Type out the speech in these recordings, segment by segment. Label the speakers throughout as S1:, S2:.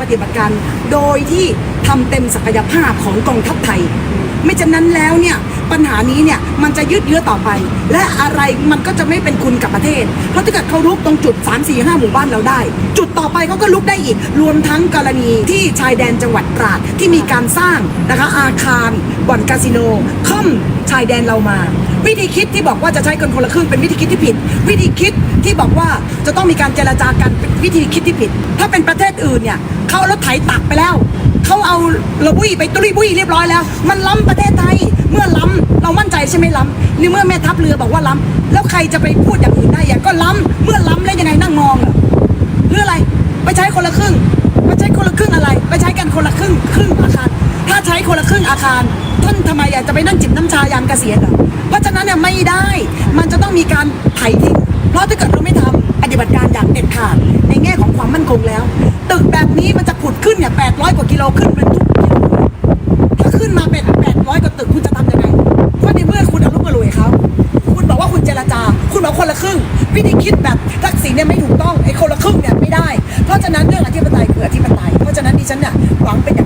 S1: ปฏิบัติการ โดยที่ทำเต็มศักยภาพของกองทัพไทย ไม่ฉะนั้นแล้วเนี่ยปัญหานี้เนี่ยมันจะยืดเยื้อต่อไป และอะไรมันก็จะไม่เป็นคุณกับประเทศ เพราะถ้าเกิดเขาลุกตรงจุด 3 4 5 หมู่บ้านเราได้ จุดต่อไปเขาก็ลุกได้อีก รวมทั้งกรณีที่ชายแดนจังหวัดตราดที่มีการสร้างนะคะอาคารบ่อนคาสิโนค่อมชายแดนเรามา วิธีคิดที่บอกว่าจะใช้กันคนละครึ่งเป็นวิธีคิดที่ผิด วิธีคิดที่บอกว่าจะต้องมีการเจรจากันเป็นวิธีคิดที่ผิด ถ้าเป็นประเทศอื่นเนี่ยเขารถไถตักไปแล้วเขาเอาระบุยไปตุยบุยเรียบร้อยแล้ว มันล้ำประเทศไทยเมื่อล้ำเรามั่นใจใช่ไหมล้ำนี่เมื่อแม่ทัพเรือบอกว่าล้ำแล้วใครจะไปพูดอย่างอื่นได้อย่างก็ล้ำเมื่อล้ำแล้วยังไงนั่งมองอะเพื่ออะไรไปใช้คนละครึ่งไปใช้คนละครึ่งอะไร ไปใช้กันคนละครึ่งครึ่งอาคาร ถ้าใช้คนละครึ่งอาคารท่านทำไมอยากจะไปนั่งจิบน้ำชายามเกษียณเหรอ ไม่ได้ มันจะต้องมีการไถ่ทิ้งเพราะถ้าเกิดเราไม่ทำปฏิบัติการอย่างเด็ดขาดในแง่ของความมั่นคงแล้ว ตึกแบบนี้มันจะผุดขึ้นเนี่ย800กว่ากิโลขึ้นเป็นทุกกิโลถ้าขึ้นมาเป็นแปดร้อยกว่าตึกคุณจะทำยังไงเพราะในเมื่อคุณเอาลูกมารวยเขาคุณบอกว่าคุณเจรจา คุณบอกคนละครึ่งวิธีคิดแบบทักษิณเนี่ยไม่ถูกต้องไอ้คนละครึ่งเนี่ยไม่ได้ เพราะฉะนั้นเรื่องอธิปไตยคืออธิปไตยเพราะฉะนั้นดิฉันเนี่ยหวังเป็นอย่าง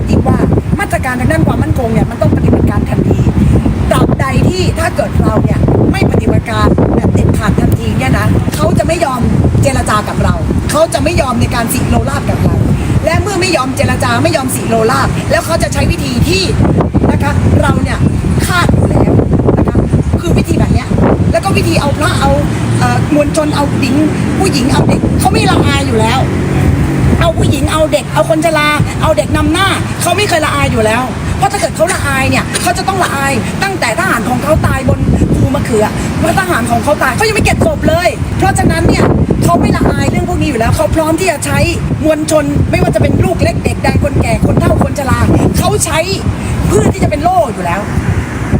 S1: กับเรา เขาจะไม่ยอมในการสิโลลาบกับเรา และเมื่อไม่ยอมเจรจาไม่ยอมสิโลลาบแล้วเขาจะใช้วิธีที่นะคะเราเนี่ยคาดอยู่แล้วนะคะคือวิธีแบบเนี้ยแล้วก็วิธีเอาพระเอามวลชนเอาหญิง ผู้หญิงเอาเด็กเขาไม่ละอายอยู่แล้ว เอาผู้หญิงเอาเด็ก เอาคนชราเอาเด็กนำหน้าเขาไม่เคยละอายอยู่แล้ว เพราะถ้าเกิดเขาละอายเนี่ยเขาจะต้องละอายตั้งแต่ทหารของเขาตายบน ภูมะเขือเมื่อทหารของเขาตายเขายังไม่เก็บศพเลย เพราะฉะนั้นเนี่ยเขาไม่ละอายเรื่องพวกนี้อยู่แล้วเขาพร้อมที่จะใช้มวลชน ไม่ว่าจะเป็นลูกเล็กเด็กแดงคนแก่คนเฒ่าคนชราเขาใช้เพื่อที่จะเป็นโล่อยู่แล้ว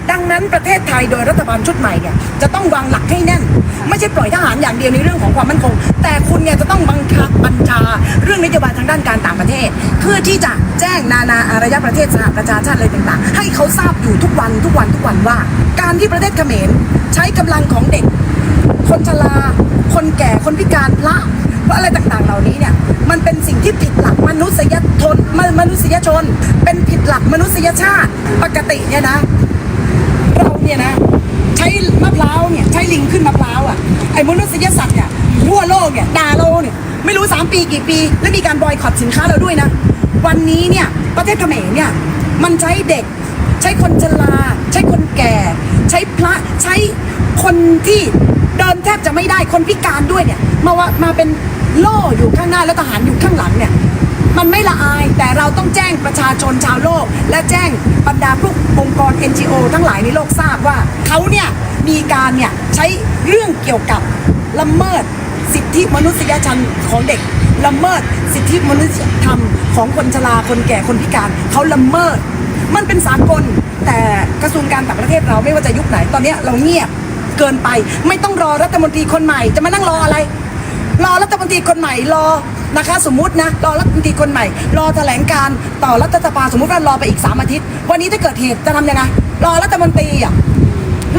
S1: ดังนั้นประเทศไทยโดยรัฐบาลชุดใหม่เนี่ยจะต้องวางหลักให้แน่น ไม่ใช่ปล่อยทหารอย่างเดียวในเรื่องของความมั่นคง แต่คุณเนี่ยจะต้องบังคับบัญชา เรื่องนโยบายทางด้านการต่างประเทศ เพื่อที่จะแจ้งนานาอารยประเทศสหประชาชาติอะไรต่างๆ ให้เขาทราบอยู่ทุกวันทุกวันทุกวันว่า การที่ประเทศเขมรใช้กำลังของเด็ก คนชราคนแก่คนพิการพระเพราะอะไรต่างๆเหล่านี้เนี่ยมันเป็นสิ่งที่ผิดหลักมนุษยชนมนุษยชน เป็นผิดหลักมนุษยชาติปกติเนี่ยนะ เนี่ยนะใช้มะพร้าวเนี่ยใช้ลิงขึ้นมะพร้าวอะไอ้มนุษยสัตว์เนี่ยทั่วโลกเนี่ยด่าเราเนี่ยไม่รู้ 3 ปีกี่ปี แล้วมีการบอยคอตสินค้าเราด้วยนะ วันนี้เนี่ยประเทศเขมรเนี่ยมันใช้เด็ก ใช้คนชราใช้คนแก่ ใช้พระใช้คนที่เดินแทบจะไม่ได้คนพิการด้วยเนี่ยมาว่ามาเป็นโล่อยู่ข้างหน้าแล้วทหารอยู่ข้างหลังเนี่ย มันไม่ละอายแต่เราต้องแจ้งประชาชนชาวโลก และแจ้งบรรดาพวกองค์กร NGO ทั้งหลายในโลกทราบว่าเขาเนี่ยมีการเนี่ยใช้เรื่องเกี่ยวกับละเมิดสิทธิมนุษยชนของเด็กละเมิดสิทธิมนุษยธรรมของคนชราคนแก่คนพิการเขาละเมิด มันเป็นสากลแต่กระทรวงการต่างประเทศเราไม่ว่าจะยุคไหนตอนนี้เราเงียบเกินไป ไม่ต้องรอรัฐมนตรีคนใหม่ จะมานั่งรออะไร รอรัฐมนตรีคนใหม่รอ นะคะ สมมตินะรอรัฐมนตรีคนใหม่ รอแถลงการต่อรัฐสภาสมมติว่ารอไปอีก 3 อาทิตย์ วันนี้ถ้าเกิดเหตุจะทำยังไงรอรัฐมนตรีอะ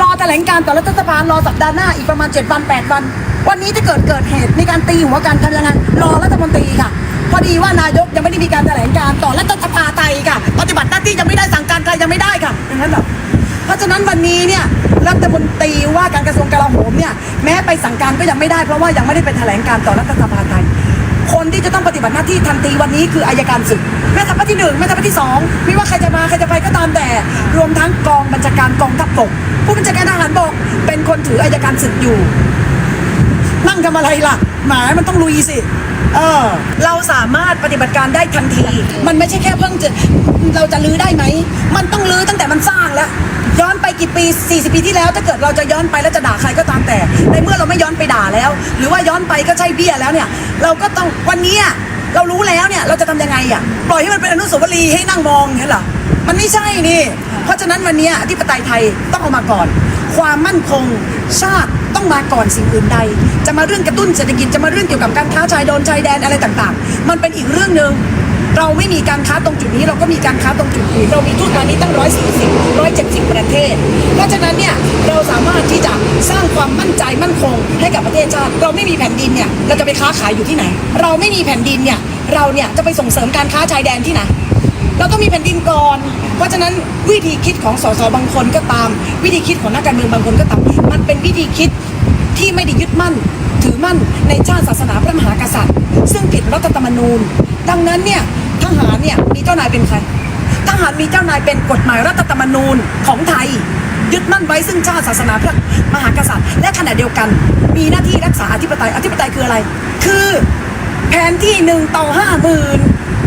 S1: รอแถลงการต่อรัฐสภารอสัปดาห์หน้าอีกประมาณ 7 วัน 8 วัน วันนี้ถ้าเกิดเกิดเหตุในการตีหัวกันทำยังไงรอรัฐมนตรีค่ะ พอดีว่านายกยังไม่ได้มีการแถลงการต่อรัฐสภาไทยค่ะ ปฏิบัติหน้าที่ยังไม่ได้สั่งการใครยังไม่ได้ค่ะอย่างนั้นเหรอเพราะฉะนั้นวันนี้เนี่ยรัฐมนตรีว่าการกระทรวงกลาโหมเนี่ยแม้ไปสั่งการก็ยังไม่ได้เพราะว่ายังไม่ได้เป็นแถลงการต่อรัฐสภาไทย คนที่จะต้องปฏิบัติหน้าที่ทันทีวันนี้คืออายการศึกแม่ทัพภาคที่หนึ่งแม่ทัพภาคที่สองไม่ว่าใครจะมาใครจะไปก็ตามแต่ รวมทั้งกองบัญชาการกองทัพบกผู้บัญชาการทหารบกเป็นคนถืออายการศึกอยู่ นั่งทำอะไรล่ะหมายมันต้องลุยสิ เออเราสามารถปฏิบัติการได้ทันที มันไม่ใช่แค่เพิ่งจะเราจะลื้อได้ไหม มันต้องลื้อตั้งแต่มันสร้างแล้ว ย้อนไปกี่ปี 40 ปีที่แล้ว ถ้าเกิดเราจะย้อนไปแล้วจะด่าใครก็ตามแต่ ในเมื่อเราไม่ย้อนไปด่าแล้ว หรือว่าย้อนไปก็ใช่เบี้ยแล้วเนี่ย เราก็ต้องวันนี้เรารู้แล้วเนี่ยเราจะทำยังไงอะปล่อยให้มันเป็นอนุสาวรีย์ให้นั่งมองอย่างนี้เหรอมันไม่ใช่นี่ เพราะฉะนั้นวันนี้อธิปไตยไทยต้องเอามาก่อน ความมั่นคงชาติ ต้องมาก่อนสิ่งอื่นใด จะมาเรื่องกระตุ้นเศรษฐกิจจะมาเรื่องเกี่ยวกับการค้าชายโดนชายแดนอะไรต่างๆ มันเป็นอีกเรื่องหนึ่งเราไม่มีการค้าตรงจุดนี้เราก็มีการค้าตรงจุดอื่นเรามีทูตมานี้ตั้งร้อยสี่สิบร้อยเจ็ดสิบประเทศ เพราะฉะนั้นเนี่ยเราสามารถที่จะสร้างความมั่นใจมั่นคงให้กับประเทศชาติ เราไม่มีแผ่นดินเนี่ยเราจะไปค้าขายอยู่ที่ไหน เราไม่มีแผ่นดินเนี่ยเราเนี่ยจะไปส่งเสริมการค้าชายแดนที่ไหน เราต้องมีแผ่นดินก่อน เพราะฉะนั้นวิธีคิดของสสบางคนก็ตาม วิธีคิดของนักการเมืองบางคนก็ตาม มันเป็นวิธีคิดที่ไม่ได้ยึดมั่น ถือมั่นในชาติศาสนาพระมหากษัตริย์ ซึ่งผิดรัฐธรรมนูญ ดังนั้นเนี่ยทหารเนี่ยมีเจ้านายเป็นใครทหารมีเจ้านายเป็นกฎหมายรัฐธรรมนูญของไทย ยึดมั่นไว้ซึ่งชาติศาสนาพระมหากษัตริย์ และขณะเดียวกัน มีหน้าที่รักษาอธิปไตยอธิปไตยคืออะไร คือแผนที่หนึ่งต่อห้าหมื่น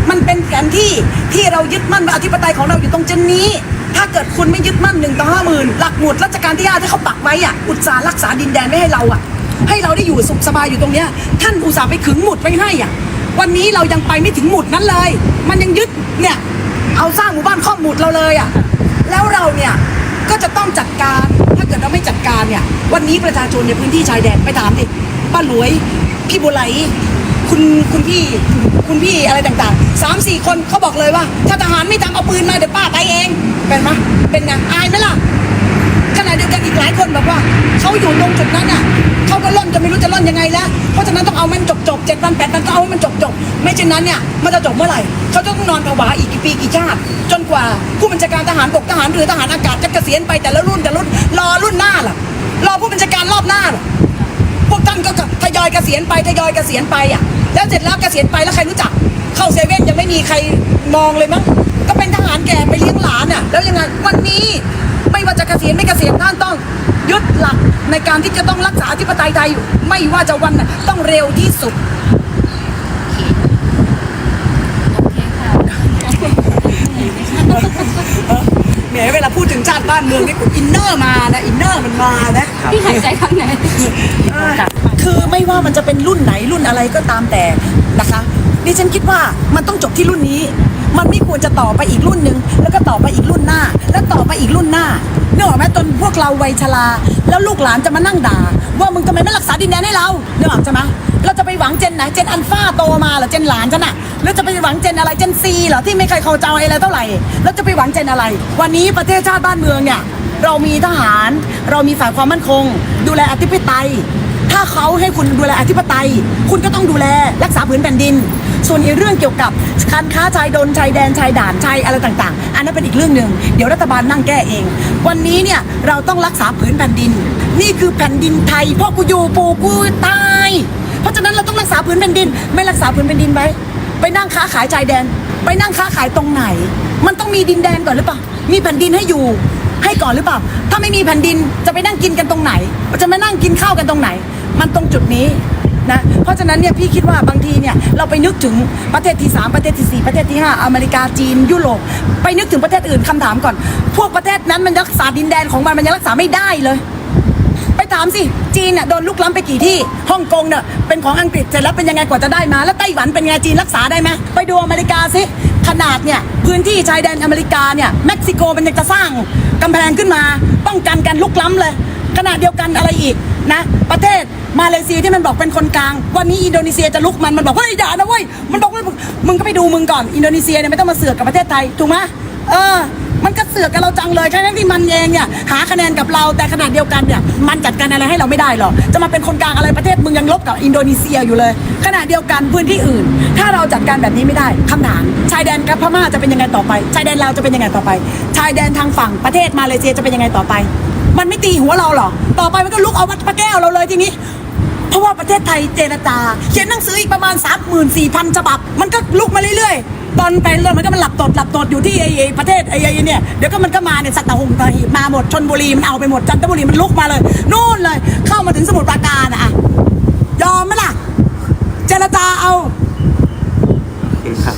S1: มันเป็นแผนที่ ที่เรายึดมั่นว่าอธิปไตยของเราอยู่ตรงเจนนี้ ถ้าเกิดคุณไม่ยึดมั่นหนึ่งต่อห้าหมื่นหลักหมุดรัชกาลที่ห้าที่เขาปักไว้อะอุตสาห์รักษาดินแดนไม่ให้เราอะ ให้เราได้อยู่สุขสบายอยู่ตรงเนี้ย ท่านอุตส่าห์ไปขึงหมุดไว้ให้อะ วันนี้เรายังไปไม่ถึงหมุดนั้นเลย มันยังยึดเนี่ยเอาสร้างหมู่บ้านข้อหมุดเราเลยอะแล้วเราเนี่ยก็จะต้องจัดการถ้าเกิดเราไม่จัดการเนี่ยวันนี้ประชาชนในพื้นที่ชายแดนไปถามดิป้าหลวยพี่บุไล คุณคุณพี่คุณพี่อะไรต่างๆสามสี่คนเขาบอกเลยว่า ถ้าทหารไม่ทำเอาปืนมาเดี๋ยวป้าไปเองเป็นไหมเป็นไงอายไหมล่ะขณะเดียวกันอีกหลายคนบอกว่าเขาอยู่ตรงจุดนั้นอะเขาก็ล่นจะไม่รู้จะล่นยังไงแล้วเพราะฉะนั้นต้องเอามันจบจบเจ็ดวันแปดวันก็เอาให้มันจบจบไม่เช่นนั้นเนี่ยมันจะจบเมื่อไหร่เขาจะต้องนอนผวาอีกกี่ปีกี่ชาติจนกว่าผู้บัญชาการทหารบกทหารเรือทหารอากาศจะเกษียณไปแต่ละรุ่นแต่ละรุ่นรอรุ่นหน้าล่ะรอผู้บัญชาการรอบหน้าล่ะพวกท่านก็ทยอยเกษียณไปทยอยเกษียณไปอะ แล้วเสร็จแล้วเกษียณไปแล้วใครรู้จัก เข้าเซเว่นยังไม่มีใครมองเลยมั้งก็เป็นทหารแก่ไปเลี้ยงหลานอะแล้วยังไงวันนี้ไม่ว่าจะเกษียณไม่เกษียณท่านต้องยึดหลักในการที่จะต้องรักษาอธิปไตยไทยอยู่ไม่ว่าจะวันไหนต้องเร็วที่สุดแหมเวลาพูดถึงชาติบ้านเมืองนี่อินเนอร์มานะ อินเนอร์มันมานะ
S2: พี่หายใจข้างใน
S1: คือไม่ว่ามันจะเป็นรุ่นไหนรุ่นอะไรก็ตามแต่นะคะดิฉันคิดว่ามันต้องจบที่รุ่นนี้ มันไม่ควรจะต่อไปอีกรุ่นหนึ่งแล้วก็ต่อไปอีกรุ่นหน้า แล้วต่อไปอีกรุ่นหน้าเนื่องออกไหมจนพวกเราวัยชราแล้วลูกหลานจะมานั่งด่า ว่ามึงทำไมไม่รักษาดินแดนให้เราเนื่องออกใช่ไหมเราจะไปหวังเจนไหนเจนอันฟ้าโตมาหรอเจนหลานฉันอะแล้วจะไปหวังเจนอะไรเจนซีเหรอที่ไม่เคยเข้าใจอะไรเท่าไหร่แล้วจะไปหวังเจนอะไร วันนี้ประเทศชาติบ้านเมืองเนี่ยเรามีทหาร เรามีฝ่ายความมั่นคง ดูแลอธิปไตย ถ้าเขาให้คุณดูแลอธิปไตย คุณก็ต้องดูแลรักษาพื้นแผ่นดิน ส่วนอีกเรื่องเกี่ยวกับการค้าชายดนชายแดนชายด่านชายอะไรต่างๆ อันนั้นเป็นอีกเรื่องหนึ่งเดี๋ยวรัฐบาลนั่งแก้เอง วันนี้เนี่ยเราต้องรักษาพื้นแผ่นดิน นี่คือแผ่นดินไทยพ่อกูอยู่ปู่กูตายเพราะฉะนั้นเราต้องรักษาพื้นแผ่นดิน ไม่รักษาพื้นแผ่นดินไว้ไปนั่งค้าขายชายแดน ไปนั่งค้าขายตรงไหน มันต้องมีดินแดนก่อนหรือเปล่ามีแผ่นดินให้อยู่ให้ก่อนหรือเปล่า ถ้าไม่มีแผ่นดินจะไปนั่งกินกันตรงไหน จะมานั่งกินข้าวกันตรงไหน มันตรงจุดนี้นะเพราะฉะนั้นเนี่ยพี่คิดว่าบางทีเนี่ยเราไปนึกถึงประเทศที่ 3 ประเทศทีสี่4 ประเทศที่ 5 อเมริกาจีน ยุโรปไปนึกถึงประเทศอื่นคำถามก่อน พวกประเทศนั้นมันรักษาดินแดนของมันมันยังรักษาไม่ได้เลย ไปถามสิ จีนน่ะโดนลุกล้ำไปกี่ที่ฮ่องกงเนี่ยเป็นของอังกฤษเสร็จแล้วเป็นยังไงกว่าจะได้มา แล้วไต้หวันเป็นไงจีนรักษาได้ไหมไปดูอเมริกาสิขนาดเนี่ยพื้นที่ชายแดนอเมริกาเนี่ยเม็กซิโกมันยังจะสร้างกำแพงขึ้นมา ป้องกันการลุกล้ำเลยขนาดเดียวกันอะไรอีก นะ ประเทศมาเลเซียที่มันบอกเป็นคนกลาง วันนี้อินโดนีเซียจะลุกมันมันบอกเฮ้ยอย่านะเว้ยมันบอกว่ามึงก็ไปดูมึงก่อนอินโดนีเซียเนี่ยไม่ต้องมาเสือกกับประเทศไทยถูกไหมเออ มันก็เสือกกับเราจังเลยทั้งที่มันเองเนี่ยหาคะแนนกับเราแต่ขนาดเดียวกันเนี่ยมันจัดการอะไรให้เราไม่ได้หรอกจะมาเป็นคนกลางอะไรประเทศมึงยังลบกับอินโดนีเซียอยู่เลยขณะเดียวกันพื้นที่อื่น ถ้าเราจัดการแบบนี้ไม่ได้คำถามชายแดนกับพม่าจะเป็นยังไงต่อไป ชายแดนเราจะเป็นยังไงต่อไป ชายแดนทางฝั่งประเทศมาเลเซียจะเป็นยังไงต่อไป มันไม่ตีหัวเราหรอต่อไปมันก็ลุกเอาวัดพระแก้วเราเลยทีนี้ เพราะว่าประเทศไทยเจรจา เขียนหนังสืออีกประมาณ 3 4 0 0 0ฉบับ มันก็ลุกมาเรื่อยๆ ตอนไปเรื่อยมันก็มันหลับตดหลับตดอยู่ที่ไอ้ไอ้ประเทศไอ้ไอ้เนี่ย เดี๋ยวก็มันก็มาเนี่ยสัตหงตะหีบมาหมดชนบุรีมันเอาไปหมดจันทบุรีมันลุกมาเลย นู่นเลย เข้ามาถึงสมุทรปราการอะอะยอมไหมล่ะ เจรจาเอา
S3: ครับ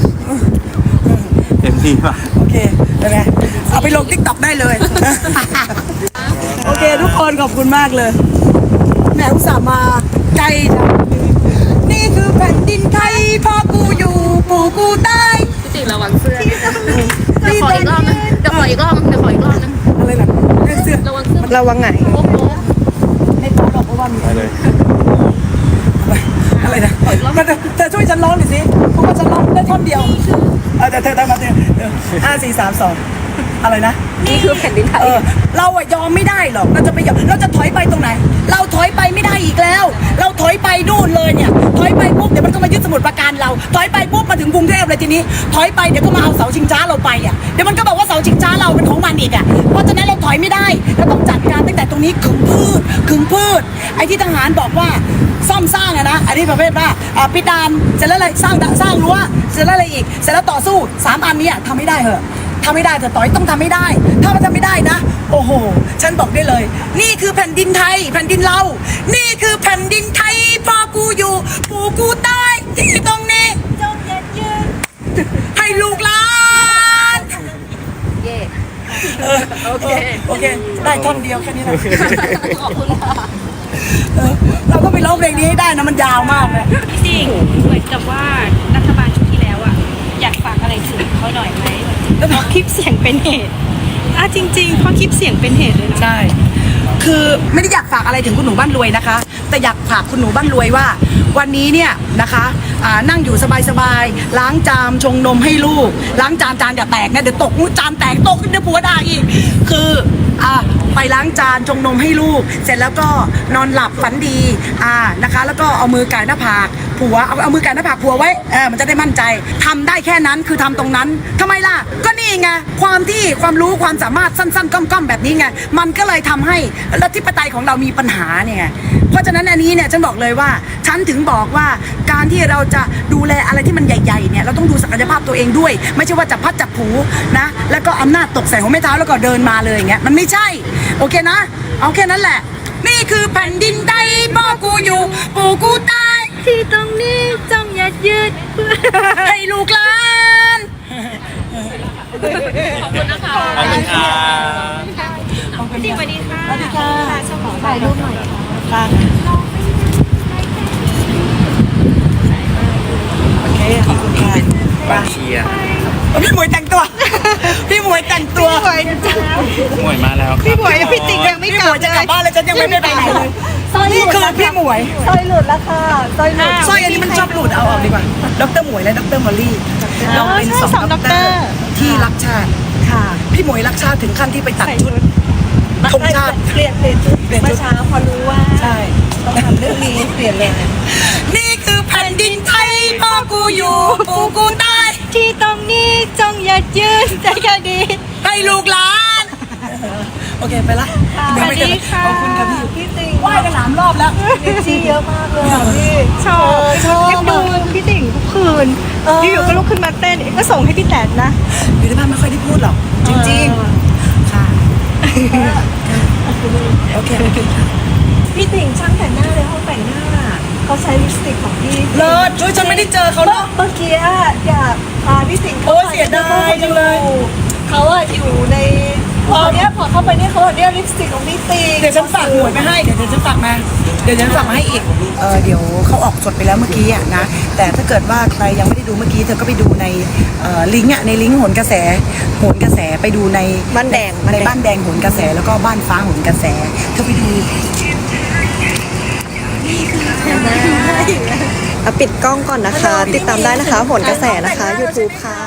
S3: เต็มที่ป่ะ
S1: โอเคได้ไหมเอาไปลงทิกตอกได้เลยโอ เคทุกคนขอบคุณมากเลย แหมอุตส่าห์มาไกลจังนี่คือแผ่นดินไทยพ่อกูอยู่ปู่กูตาย
S2: พี่ติระวังเสื้อเดี๋ยวขออีกรอบนึงเดี๋ยวขออีกรอบนึงเดี๋ยวขออีกรอบนึง
S1: อะไรแบบเรื่องเสื้อ
S2: ระวังเสื้อ
S1: ระวังไหน
S2: โป๊ะโป๊ะ
S1: ไม่ต้องหรอกเพราะว่ามี
S3: ไปเลย
S1: อะไรนะมาเธอเธอช่วยฉันร้องหน่อยสิเพราะว่าฉันร้องได้ท่อนเดียวเออแต่เธอได้มาเธอห้าสี่สามสอง อะไรนะ
S2: นี่คือแผ่นดินไทย
S1: เออเราอะยอมไม่ได้หรอกเราจะไปยอมเราจะถอยไปตรงไหน เราถอยไปไม่ได้อีกแล้ว เราถอยไปนู่นเลยเนี่ย ถอยไปปุ๊บเดี๋ยวมันก็มายึดสมุดประการเรา ถอยไปปุ๊บมาถึงกรุงเทพเลยทีนี้ ถอยไปเดี๋ยวก็มาเอาเสาชิงช้าเราไปอะเดี๋ยวมันก็บอกว่าเสาชิงช้าเราเป็นของมันอีกอะเพราะฉะนั้นเราถอยไม่ได้เราต้องจัดการตั้งแต่ตรงนี้ขึงพืชขึงพืช ไอ้ที่ทหารบอกว่าซ่อมสร้างอะนะอันนี้ประเภทว่าอ่าปิดดานเสร็จแล้วอะไรสร้างสร้างรั้วเสร็จแล้วอะไรอีกเสร็จแล้วต่อสู้สามอันเนี้ยทำไม่ได้เหอะ ทำไม่ได้แต่ต่อยต้องทำไม่ได้ ถ้ามันทำไม่ได้นะ โอ้โห ฉันบอกได้เลย นี่คือแผ่นดินไทย แผ่นดินเรา นี่คือแผ่นดินไทยพ่อกูอยู่ปู่กูตายที่ตรงนี้จงยัดยืนให้ลูกหลาน
S2: เย่
S1: เออโอเคโอเค ได้ท่อนเดียวแค่นี้นะ
S2: ขอบคุณค่ะ
S1: เออเราก็ไปร้องเพลงนี้ให้ได้นะมันยาวมากเลย
S4: จริงเหมือนกับว่ารัฐบาลชุดที่แล้วอะอยากฝากอะไรถึงเขาหน่อยไหม เพราะคลิปเสียงเป็นเหตุอะจริงๆเพราะคลิปเสียงเป็นเหตุเลยนะ
S1: ใช่ คือไม่ได้อยากฝากอะไรถึงคุณหนูบ้านรวยนะคะ แต่อยากฝากคุณหนูบ้านรวยว่า วันนี้เนี่ยนะคะนั่งอยู่สบายๆล้างจามชงนมให้ลูก ล้างจานจานอย่าแตกนะเดี๋ยวตกจานแตกตกเดี๋ยวผัวด่าอีก คืออ่าไปล้างจานชงนมให้ลูก เสร็จแล้วก็นอนหลับฝันดีอ่านะคะ แล้วก็เอามือก่หน้าผากผัวเอาเอามือก่หน้าผากผัวไว้เออมันจะได้มั่นใจทำได้แค่นั้นคือทำตรงนั้นทำไมล่ะ ก็นี่ไงความที่ความรู้ความสามารถสั้นๆก้อมๆแบบนี้ไงมันก็เลยทำให้รัฐิปไตยของเรามีปัญหาเนี่ย ราะฉะนั้นอันนี้เนี่ยฉันบอกเลยว่าฉันถึงบอกว่าการที่เราจะดูแลอะไรที่มันใหญ่ๆเนี่ยเราต้องดูศักยภาพตัวเองด้วย ไม่ใช่ว่าจับพัดจับผูนะแล้วก็อำนาจตกใส่หัวแม่เท้าแล้วก็เดินมาเลยอย่างเงี้ยมันไม่ใช่ โอเคนะ เอาแค่นั้นแหละ นี่คือแผ่นดินไทยพ่อกูอยู่ปู่กูตาย
S4: ที่ตรงนี้จงยัดยืด
S1: ให้ลูกหลาน
S2: ขอบคุณนะคะ
S3: ขอบคุณค่ะ
S4: จริงสวัสดีค่ะ
S1: สวัสดีค่ะ
S2: ถ่ายรูปหน่อย
S1: ค่ะโอเคขอบคุณค่ะ
S3: บางเชียร์
S1: พี่หมวยแต่งตัว พี่หมวยแต่งตัว
S3: หมวยมาแล้วครับ
S4: พี่หมวยกับพี่ติ๊กยังไม่
S1: พี่
S4: ก
S1: หม
S4: ลั
S1: ว
S4: บ
S1: ยจะกลับบ้านแล้วฉันยังไม่ได้ไปไหนเลย
S2: สร้อย
S1: นี่คือพี่หมวย
S2: สร้อยหลุดแล้วค่ะสร้อยหลุด
S1: สร้อยอันนี้มันชอบหลุดเอาออกดีกว่าดรหมวยและดรมอลลี่เราเป็นสองดรที่รักชาติ
S2: ค่ะ
S1: พี่หมวยรักชาติถึงขั้นที่ไปตัดชุด ธงชาติ
S2: เปลี่ยนเปลี่ยนชุด
S1: เปลี่ยนชุด
S2: เมื่อเช้าพอรู้ว่า
S1: ใช่
S2: ต้องทำเรื่องนี้เปลี่ยนเลย
S1: นี่คือแผ่นดินไทยพ่อกูอยู่ปู่กูตาย
S4: ที่ตรงนี้จงยัดยืดใจแค่ดี
S1: ให้ลูกหลานโอเคไปละเดี๋ยวไม่เจอ
S4: สวัสดีค่ะ
S1: ขอบคุณค่ะพี่
S2: พี่ติง
S1: ไหว้กันสามรอบแล้ว
S2: ชี้เยอะมากเลยอะพี่
S4: ชอบ
S2: ชอบ
S4: เอ็มดูพี่ติ่งทุกคืน
S2: เออ
S4: อยู่ๆก็ลุกขึ้นมาเต้นเอ็มก็ส่งให้พี่แตนนะ
S1: อยู่ในบ้านไม่ค่อยได้พูดหรอกจริงๆค่ะ โอเค
S2: พี่ติ่งช่างแต่งหน้าเลยห้องแต่งหน้าเขาใช้ลิปสติกของพี่
S1: เลิศช่วยฉันไม่ได้เจอเขาเนาะ
S2: เมื่อกี้อะอยากพาพี่ติ่งเข้า
S1: โอ้
S2: ไป
S1: เสียดายจังเลย
S2: เขาอะอยู่ใน พอเนี้ยพอเข้าไปเนี่ยเขาบอกเนี่ยลิปสติกของพี่ติ่ง
S1: เดี๋ยวฉันฝากหมวยไปให้เดี๋ยวเดี๋ยวฉันฝากมา เดี๋ยวฉันฝากมาให้อีกเออเดี๋ยวเขาออกสดไปแล้วเมื่อกี้อะนะ แต่ถ้าเกิดว่าใครยังไม่ได้ดูเมื่อกี้เธอก็ไปดูในเอ่อลิงก์อะในลิงก์โหนกระแสโหนกระแสไปดูใน
S2: บ้านแดง
S1: ในบ้านแดงโหนกระแสแล้วก็บ้านฟ้าโหนกระแสเธอไปดู
S5: อะปิดกล้องก่อนนะคะ ติดตามได้นะคะโหนกระแสนะคะ YouTube ค่ะ